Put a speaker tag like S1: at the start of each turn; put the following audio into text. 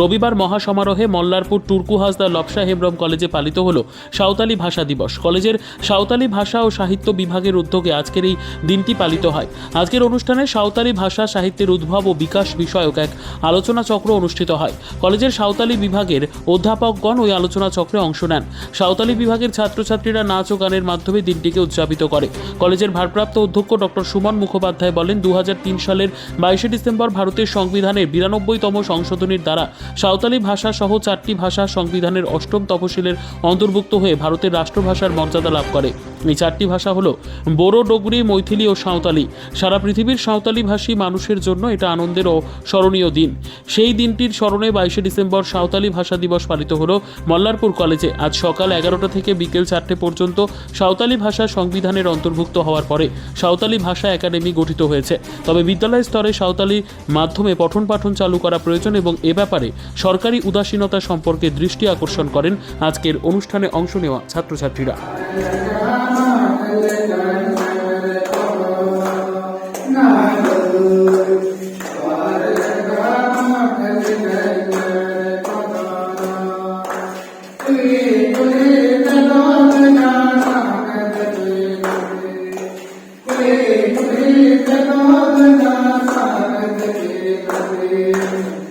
S1: রবিবার মহাসমারোহে মল্লারপুর টুরকু হাসদা লপসা হেমব্রম কলেজে পালিত হল সাঁওতালি ভাষা দিবস। কলেজের সাঁওতালি ভাষা ও সাহিত্য বিভাগের উদ্যোগে আজকের এই দিনটি পালিত হয়। আজকের অনুষ্ঠানে সাঁওতালি ভাষা সাহিত্যের উদ্ভব ও বিকাশ বিষয়ক এক আলোচনা চক্র অনুষ্ঠিত হয়। কলেজের সাঁওতালি বিভাগের অধ্যাপকগণ ওই আলোচনা চক্রে অংশ নেন। সাঁওতালি বিভাগের ছাত্রছাত্রীরা নাচ ও গানের মাধ্যমে দিনটিকে উদযাপিত করে। কলেজের ভারপ্রাপ্ত অধ্যক্ষ ডক্টর সুমন মুখোপাধ্যায় বলেন দু হাজার তিন সালের বাইশে ডিসেম্বর ভারতের সংবিধানের বিরানব্বইতম সংশোধনীর দ্বারা সাঁওতালি ভাষা সহ চারটি ভাষা সংবিধানের অষ্টম তফসিলের অন্তর্ভুক্ত হয়ে ভারতের রাষ্ট্রভাষার মর্যাদা লাভ করে। এই চারটি ভাষা হলো বোরো ডোগরি, মৈথিলি ও সাঁওতালি। সারা পৃথিবীর সাঁওতালি ভাষী মানুষের জন্য এটা আনন্দের ও স্মরণীয় দিন। সেই দিনটির স্মরণে বাইশে ডিসেম্বর সাঁওতালি ভাষা দিবস পালিত হলো মল্লারপুর কলেজে। আজ সকাল এগারোটা থেকে বিকেল চারটে পর্যন্ত সাঁওতালি ভাষা সংবিধানের অন্তর্ভুক্ত হওয়ার পরে সাঁওতালি ভাষা একাডেমি গঠিত হয়েছে। তবে বিদ্যালয় স্তরে সাঁওতালি মাধ্যমে পঠন পাঠন চালু করা প্রয়োজন এবং এ ব্যাপারে সরকারি উদাসীনতা সম্পর্কে দৃষ্টি আকর্ষণ করেন আজকের অনুষ্ঠানে অংশ নেওয়া ছাত্রছাত্রীরা Thank you.